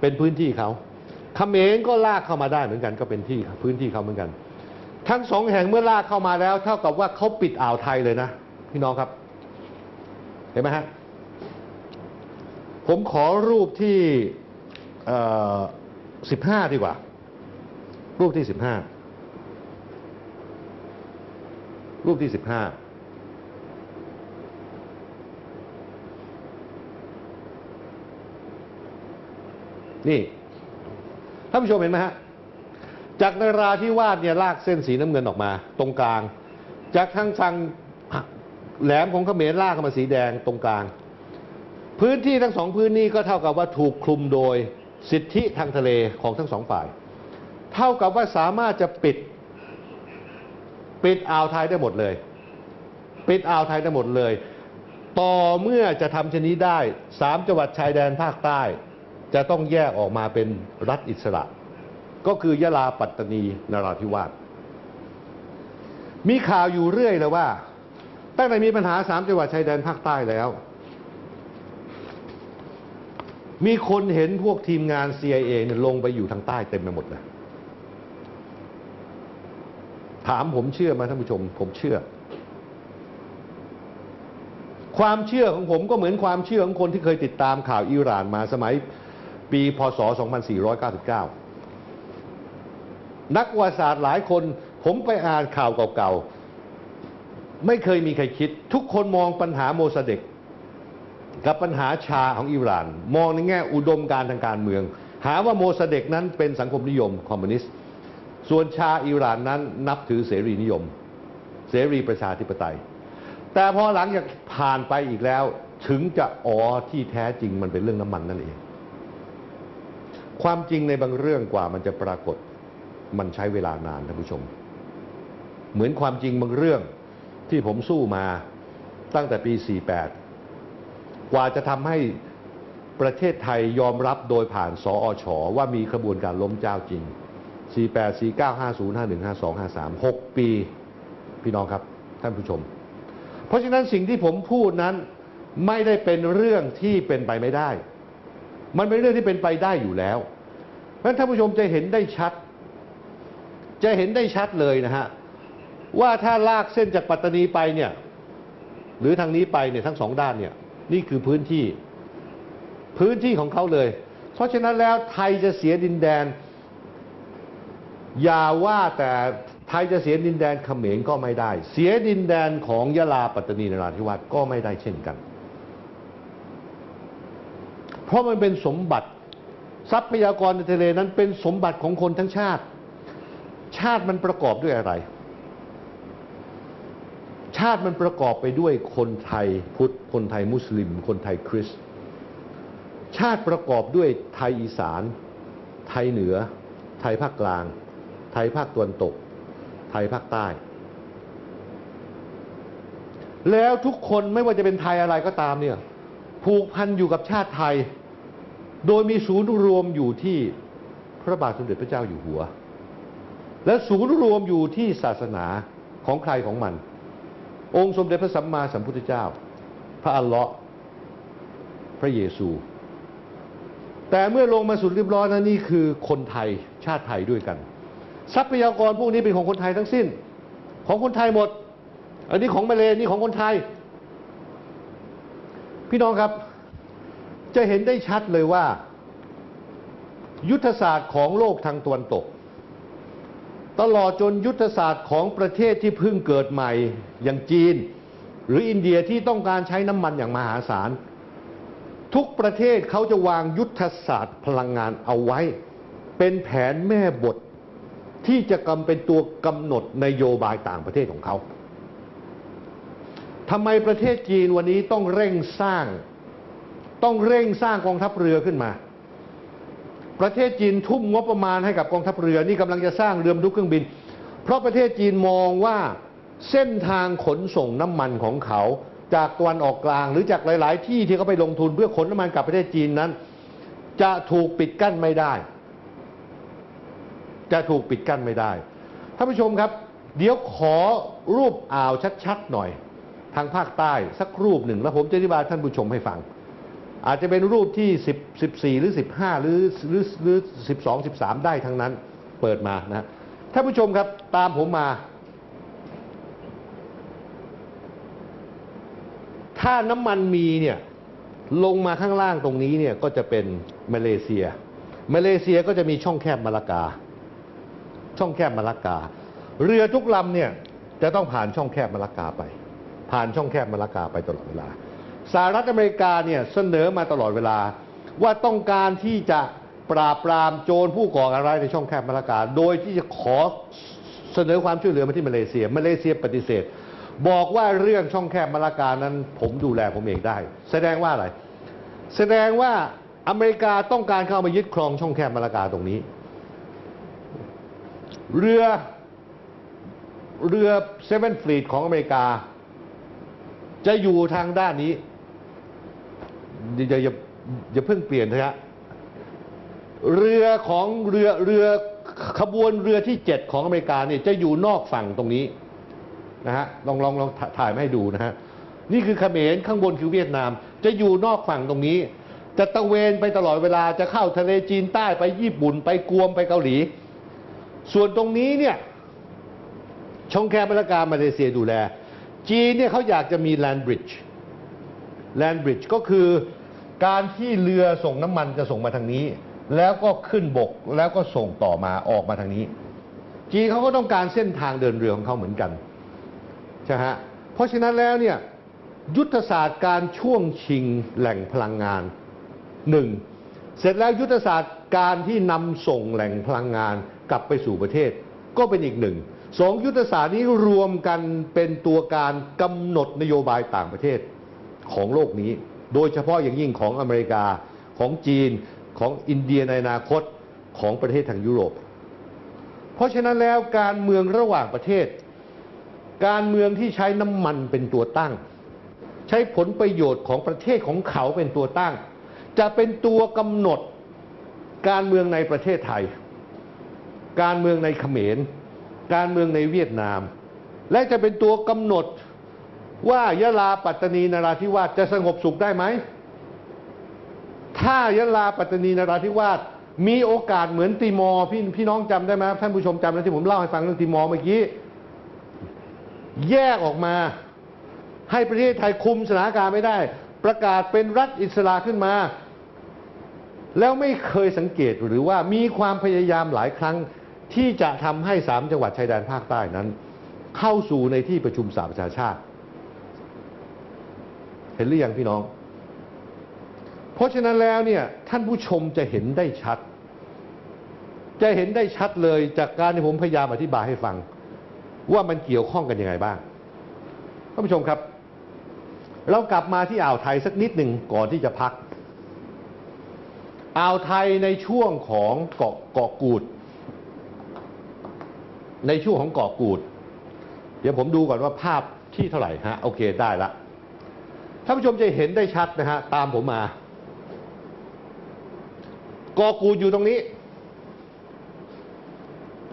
เป็นพื้นที่เขาเขมรก็ลากเข้ามาได้เหมือนกันก็เป็นที่พื้นที่เขาเหมือนกัน ทั้งสองแห่งเมื่อลากเข้ามาแล้ว เท่ากับว่าเขาปิดอ่าวไทยเลยนะพี่น้องครับ เห็นไหมฮะผมขอรูปที่สิบห้าดีกว่า รูปที่สิบห้ารูปที่สิบห้า นี่ท่านผู้ชมเห็นไหมฮะจากนราธิวาสเนี่ยลากเส้นสีน้ำเงินออกมา ตรงกลาง จากทางทางแหลมของเขมรลากเข้ามาสีแดงตรงกลาง พื้นที่ทั้งสองพื้นนี้ก็เท่ากับว่าถูกคลุมโดยสิทธิทางทะเลของทั้งสองฝ่าย เท่ากับว่าสามารถจะปิด ปิดอ่าวไทยได้หมดเลย ปิดอ่าวไทยได้หมดเลย ต่อเมื่อจะทำชนี้ได้สามจังหวัดชายแดนภาคใต้ จะต้องแยกออกมาเป็นรัฐอิสระ ก็คือยะลาปัตตานีนราธิวาสมีข่าวอยู่เรื่อยเลยว่า ตั้งแต่มีปัญหาสามจังหวัดชายแดนภาคใต้แล้ว มีคนเห็นพวกทีมงาน CIA เนี่ยลงไปอยู่ทางใต้เต็มไปหมดเลยถามผมเชื่อไหมาท่านผู้ชม ผมเชื่อ ความเชื่อของผมก็เหมือนความเชื่อของคนที่เคยติดตามข่าวอิหร่านมาสมัย ปีพศ 2499 นักประวัติศาสตร์หลายคนผมไปอ่านข่าวเก่าๆ ไม่เคยมีใครคิด ทุกคนมองปัญหาโมสเด็ก กับปัญหาชาของอิหร่าน มองในแง่อุดมการทางการเมือง หาว่าโมสเด็กนั้นเป็นสังคมนิยมคอมมิวนิสต์ส่วนชาอิหร่านนั้นนับถือเสรีนิยม เสรีประชาธิปไตย แต่พอหลังจากผ่านไปอีกแล้ว ถึงจะอ๋อที่แท้จริงมันเป็นเรื่องน้ำมันนั่นเอง ความจริงในบางเรื่องกว่ามันจะปรากฏ มันใช้เวลานานท่านผู้ชม เหมือนความจริงบางเรื่องที่ผมสู้มาตั้งแต่ปี 48 กว่าจะทำให้ประเทศไทยยอมรับโดยผ่านสออชว่ามีขบวนการล้มเจ้าจริง 48 49 50 51 52 53 6 ปี พี่น้องครับท่านผู้ชม เพราะฉะนั้นสิ่งที่ผมพูดนั้นไม่ได้เป็นเรื่องที่เป็นไปไม่ได้ มันเป็นเรื่องที่เป็นไปได้อยู่แล้วเพราะฉะนั้นท่านผู้ชมจะเห็นได้ชัด จะเห็นได้ชัดเลยนะฮะว่าถ้าลากเส้นจากปัตตานีไปเนี่ย หรือทางนี้ไปเนี่ยทั้งสองด้านเนี่ย นี่คือพื้นที่ พื้นที่ของเขาเลย เพราะฉะนั้นแล้วไทยจะเสียดินแดน อย่าว่าแต่ไทยจะเสียดินแดนเขมรก็ไม่ได้ เสียดินแดนของยะลาปัตตานีนราธิวาสก็ไม่ได้เช่นกัน เพราะมันเป็นสมบัติ ทรัพยากรในทะเลนั้นเป็นสมบัติของคนทั้งชาติ ชาติมันประกอบด้วยอะไร ชาติมันประกอบไปด้วยคนไทยพุทธคนไทยมุสลิม คนไทยคริสต์ชาติประกอบด้วยไทยอีสาน ไทยเหนือ ไทยภาคกลาง ไทยภาคตะวันตก ไทยภาคใต้ แล้วทุกคนไม่ว่าจะเป็นไทยอะไรก็ตามเนี่ย ผูกพันอยู่กับชาติไทย โดยมีศูนย์รวมอยู่ที่พระบาทสมเด็จพระเจ้าอยู่หัว และศูนย์รวมอยู่ที่ศาสนาของใครของมัน องค์สมเด็จพระสัมมาสัมพุทธเจ้า พระอัลเลาะห์พระเยซู แต่เมื่อลงมาสุดเรียบร้อยนะนี่คือคนไทยชาติไทยด้วยกัน ทรัพยากรพวกนี้เป็นของคนไทยทั้งสิ้น ของคนไทยหมด อันนี้ของมาเลนี่ของคนไทย พี่น้องครับ จะเห็นได้ชัดเลยว่า ยุทธศาสตร์ของโลกทางตะวันตก ตลอดจนยุทธศาสตร์ของประเทศที่เพิ่งเกิดใหม่อย่างจีน หรืออินเดียที่ต้องการใช้น้ำมันอย่างมหาศาล ทุกประเทศเขาจะวางยุทธศาสตร์พลังงานเอาไว้ เป็นแผนแม่บทที่จะกำเป็นตัวกำหนดนโยบายต่างประเทศของเขา ทำไมประเทศจีนวันนี้ต้องเร่งสร้าง ต้องเร่งสร้างกองทัพเรือขึ้นมา ประเทศจีนทุ่มงบประมาณให้กับกองทัพเรือนี่กำลังจะสร้างเรือบรรทุกเครื่องบิน เพราะประเทศจีนมองว่าเส้นทางขนส่งน้ำมันของเขา จากตะวันออกกลางหรือจากหลาย ๆ ที่ที่เขาไปลงทุนเพื่อขนน้ำมันกลับประเทศจีนนั้น จะถูกปิดกั้นไม่ได้ จะถูกปิดกั้นไม่ได้ท่านผู้ชมครับ เดี๋ยวขอรูปอ่าวชัด ๆ หน่อยางภาคใต้สักรูปหนึ่ง แล้วผมจะอธิบายท่านผู้ชมให้ฟัง อาจจะเป็นรูปที่ 10 14 หรือ 15 หรือหรือหรือ12 13 ได้ทั้งนั้นเปิดมานะท่านผู้ชมครับตามผมมา ถ้าน้ำมันมีเนี่ยลงมาข้างล่างตรงนี้เนี่ยก็จะเป็นมาเลเซีย มาเลเซียก็จะมีช่องแคบมาลากา ช่องแคบมาลากา เรือทุกลำเนี่ยจะต้องผ่านช่องแคบมาลากาไป ผ่านช่องแคบมาลากาไปตลอดเวลาสหรัฐอเมริกาเนี่ยเสนอมาตลอดเวลา ว่าต้องการที่จะปราบปรามโจรผู้ก่อการร้ายในช่องแคบมาลากา โดยที่จะขอเสนอความช่วยเหลือมาที่มาเลเซีย มาเลเซียปฏิเสธ บอกว่าเรื่องช่องแคบมาลากานั้น ผมดูแลผมเองได้ แสดงว่าอะไร แสดงว่าอเมริกาต้องการเข้ามายึดครองช่องแคบมาลากาตรงนี้ เรือเรือเซเว่นฟลีดของอเมริกา จะอยู่ทางด้านนี้ อย่าอย่าอย่าเพิ่งเปลี่ยนนะฮะเรือของเรือเรือขบวนเรือที่เจ็ดของอเมริกาเนี่ยจะอยู่นอกฝั่งตรงนี้นะฮะลองลองลองถ่ายมาให้ดูนะฮะนี่คือเขมรข้างบนคือเวียดนาม จะอยู่นอกฝั่งตรงนี้จะตะเวนไปตลอดเวลาจะเข้าทะเลจีนใต้ไปญี่ปุ่นไปกวมไปเกาหลี ส่วนตรงนี้เนี่ยชงแคบมาตรกามาเลเซียดูแล จีนเนี่ยเขาอยากจะมีแลนบริดจ์แลนบริดจ์ก็คือการที่เรือส่งน้ำมันจะส่งมาทางนี้ แล้วก็ขึ้นบกแล้วก็ส่งต่อมาออกมาทางนี้ จีนเขาก็ต้องการเส้นทางเดินเรือของเขาเหมือนกันใช่ฮะเพราะฉะนั้นแล้วเนี่ยยุทธศาสตร์การช่วงชิงแหล่งพลังงานหนึ่งเสร็จแล้วยุทธศาสตร์การที่นำส่งแหล่งพลังงานกลับไปสู่ประเทศ ก็เป็นอีกหนึ่ง สองยุทธศาสตร์นี้รวมกันเป็นตัวการกำหนดนโยบายต่างประเทศของโลกนี้ โดยเฉพาะอย่างยิ่งของอเมริกาของจีนของอินเดียในอนาคตของประเทศทางยุโรป เพราะฉะนั้นแล้วการเมืองระหว่างประเทศ การเมืองที่ใช้น้ำมันเป็นตัวตั้ง ใช้ผลประโยชน์ของประเทศของเขาเป็นตัวตั้ง จะเป็นตัวกำหนดการเมืองในประเทศไทย การเมืองในเขมร การเมืองในเวียดนาม และจะเป็นตัวกำหนดว่ายะลาปัตตานีนราธิวาสจะสงบสุขได้ไหม ถ้ายะลาปัตตานีนราธิวาสมีโอกาสเหมือนติมอร์พี่พี่น้องจำได้ไหมท่านผู้ชมจำได้ที่ผมเล่าให้ฟังเรื่องติมอร์เมื่อกี้ แยกออกมา ให้ประเทศไทยคุมสถานการณ์ไม่ได้ ประกาศเป็นรัฐอิสระขึ้นมา แล้วไม่เคยสังเกตหรือว่ามีความพยายามหลายครั้ง ที่จะทำให้สามจังหวัดชายแดนภาคใต้นั้น เข้าสู่ในที่ประชุมสหประชาชาติ เห็นหรือยังพี่น้อง เพราะฉะนั้นแล้วเนี่ยท่านผู้ชมจะเห็นได้ชัด จะเห็นได้ชัดเลยจากการที่ผมพยายามอธิบายให้ฟัง ว่ามันเกี่ยวข้องกันยังไงบ้างท่านผู้ชมครับ เรากลับมาที่อ่าวไทยสักนิดหนึ่งก่อนที่จะพักอ่าวไทยในช่วงของเกาะเกาะกูด ในช่วงของเกาะกูด เดี๋ยวผมดูก่อนว่าภาพที่เท่าไหร่ฮะโอเคได้ละท่านผู้ชมจะเห็นได้ชัดนะฮะตามผมมาเกาะกูดอยู่ตรงนี้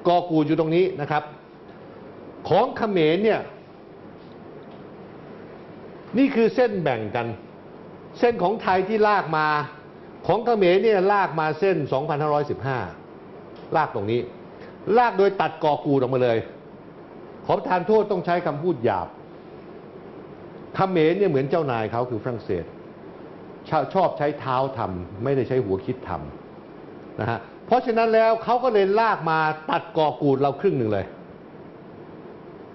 เกาะกูดอยู่ตรงนี้นะครับ ของเขมรเนี่ย นี่คือเส้นแบ่งกัน เส้นของไทยที่ลากมา ของเขมรเนี่ยลากมาเส้น 2515 ลากตรงนี้ ลากโดยตัดกอกูดออกมาเลย ขอประทานโทษต้องใช้คำพูดหยาบขเขมรเนี่ยเหมือนเจ้านายเขาคือฝรั่งเศสชอชอบใช้เท้าทำไม่ได้ใช้หัวคิดทำนะฮะเพราะฉะนั้นแล้วเขาก็เลยลากมาตัดกอกูดเราครึ่งหนึ่งเลย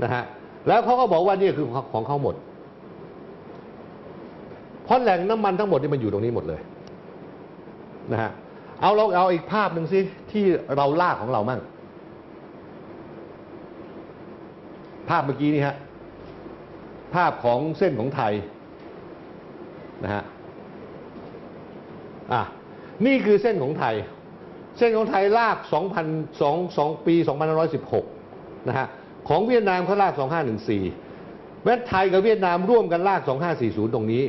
นะฮะแล้วเขาก็บอกว่านี่คือของเขาหมด เพราะแหล่งน้ำมันทั้งหมดนี่มันอยู่ตรงนี้หมดเลยนะฮะเอาเราเอาอีกภาพหนึ่งสิที่เราลากของเรามั่ง ภาพเมื่อกี้นี่ฮะภาพของเส้นของไทยนะฮะอะนี่คือเส้นของไทย เส้นของไทยลาก 2,002 2 ปี 2516 นะฮะของเวียดนามเขาลาก 2514แม้ไทยกับเวียดนามร่วมกันลาก 2540 ตรงนี้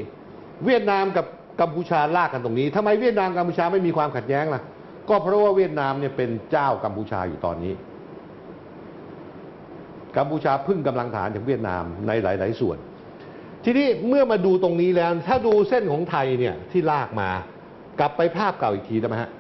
เวียดนามกับกัมพูชาลากกันตรงนี้ทำไมเวียดนามกัมพูชาไม่มีความขัดแย้งล่ะก็เพราะว่าเวียดนามเนี่ยเป็นเจ้ากัมพูชาอยู่ตอนนี้ กัมพูชาพึ่งกำลังฐานจากเวียดนามในหลาย ๆ ส่วน ทีนี้เมื่อมาดูตรงนี้แล้ว ถ้าดูเส้นของไทยเนี่ยที่ลากมากลับไปภาพเก่าอีกทีได้ไหมฮะ